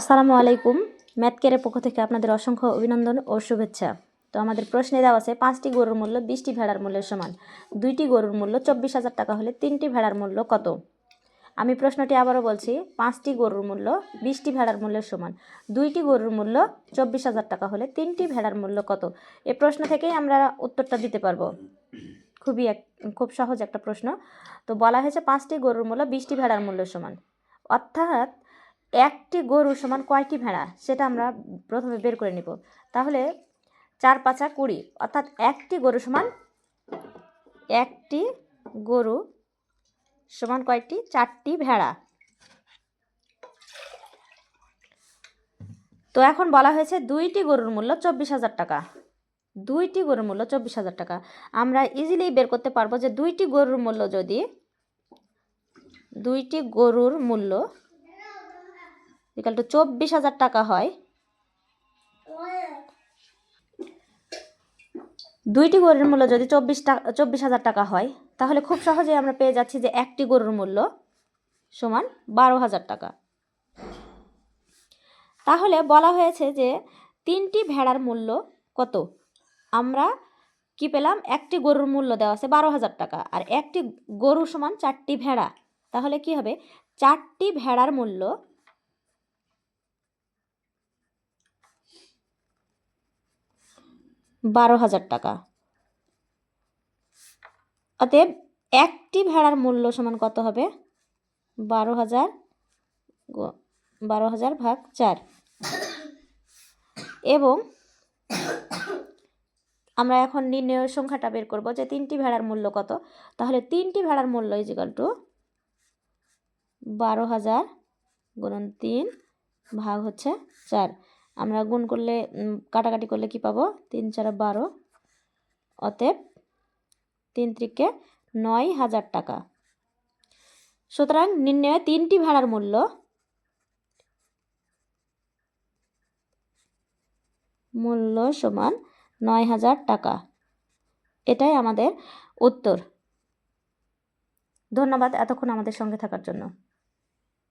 আসসালামু আলাইকুম। ম্যাথকেরের পক্ষ থেকে আপনাদের অসংখ্য অভিনন্দন ও শুভেচ্ছা। তো আমাদের প্রশ্নে দেওয়া আছে, পাঁচটি গরুর মূল্য বিশটি ভেড়ার মূল্যের সমান। দুইটি গরুর মূল্য চব্বিশ হাজার টাকা হলে তিনটি ভেড়ার মূল্য কত? আমি প্রশ্নটি আবারও বলছি, পাঁচটি গরুর মূল্য বিশটি ভেড়ার মূল্যের সমান। দুইটি গরুর মূল্য চব্বিশ হাজার টাকা হলে তিনটি ভেড়ার মূল্য কত? এ প্রশ্ন থেকেই আমরা উত্তরটা দিতে পারব। খুবই এক, খুব সহজ একটা প্রশ্ন। তো বলা হয়েছে, পাঁচটি গরুর মূল্য বিশটি ভেড়ার মূল্যের সমান। অর্থাৎ একটি গরু সমান কয়টি ভেড়া? সেটা আমরা প্রথমে বের করে নিব। তাহলে চার পাঁচা কুড়ি, অর্থাৎ একটি গরু সমান একটি গরু সমান কয়টি? চারটি ভেড়া। তো এখন বলা হয়েছে দুইটি গরুর মূল্য চব্বিশ হাজার টাকা। দুইটি গরুর মূল্য চব্বিশ হাজার টাকা। আমরা ইজিলি বের করতে পারব যে দুইটি গরুর মূল্য যদি, দুইটি গরুর মূল্য ইকাল টু চব্বিশ হাজার টাকা হয়। দুইটি গরুর মূল্য যদি চব্বিশ টাকা চব্বিশ হাজার টাকা হয়, তাহলে খুব সহজেই আমরা পেয়ে যাচ্ছি যে একটি গরুর মূল্য সমান বারো হাজার টাকা। তাহলে বলা হয়েছে যে তিনটি ভেড়ার মূল্য কত? আমরা কি পেলাম? একটি গরুর মূল্য দেওয়া আছে বারো হাজার টাকা। আর একটি গরু সমান চারটি ভেড়া। তাহলে কি হবে? চারটি ভেড়ার মূল্য বারো হাজার টাকা। অতএব একটি ভেড়ার মূল্য সমান কত হবে? বারো হাজার বারো হাজার ভাগ চার। এবং আমরা এখন নির্ণয় সংখ্যাটা বের করব যে তিনটি ভেড়ার মূল্য কত। তাহলে তিনটি ভেড়ার মূল্য ইজিকাল টু বারো হাজার গুণন তিন ভাগ হচ্ছে চার। আমরা গুণ করলে কাটাকাটি করলে কি পাবো? তিন চার বারো। অতএব তিন ত্রিকে নয় হাজার টাকা। সুতরাং নির্ণয়ে তিনটি ভাড়ার মূল্য। মূল্য সমান নয় হাজার টাকা। এটাই আমাদের উত্তর। ধন্যবাদ এতক্ষণ আমাদের সঙ্গে থাকার জন্য।